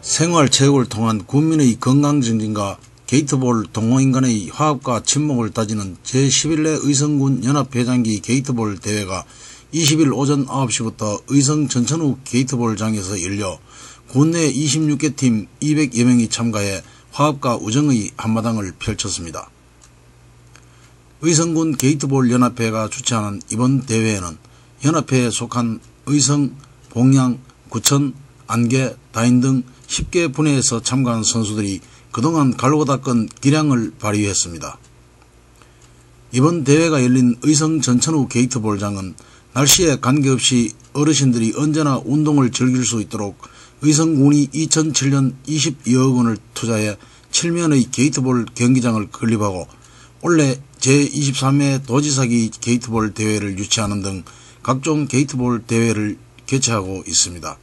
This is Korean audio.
생활체육을 통한 국민의 건강증진과 게이트볼 동호인간의 화합과 친목을 따지는 제11회 의성군 연합회장기 게이트볼 대회가 20일 오전 9시부터 의성 전천후 게이트볼장에서 열려 국내 26개 팀 200여 명이 참가해 화합과 우정의 한마당을 펼쳤습니다. 의성군 게이트볼 연합회가 주최하는 이번 대회에는 연합회에 속한 의성, 봉양, 구천, 안개, 다인 등 10개 분야에서 참가한 선수들이 그동안 갈고 닦은 기량을 발휘했습니다. 이번 대회가 열린 의성 전천후 게이트 볼장은 날씨에 관계없이 어르신들이 언제나 운동을 즐길 수 있도록 의성군이 2007년 22억 원을 투자해 7면의 게이트볼 경기장을 건립하고 올해 제23회 도지사기 게이트볼 대회를 유치하는 등 각종 게이트볼 대회를 개최하고 있습니다.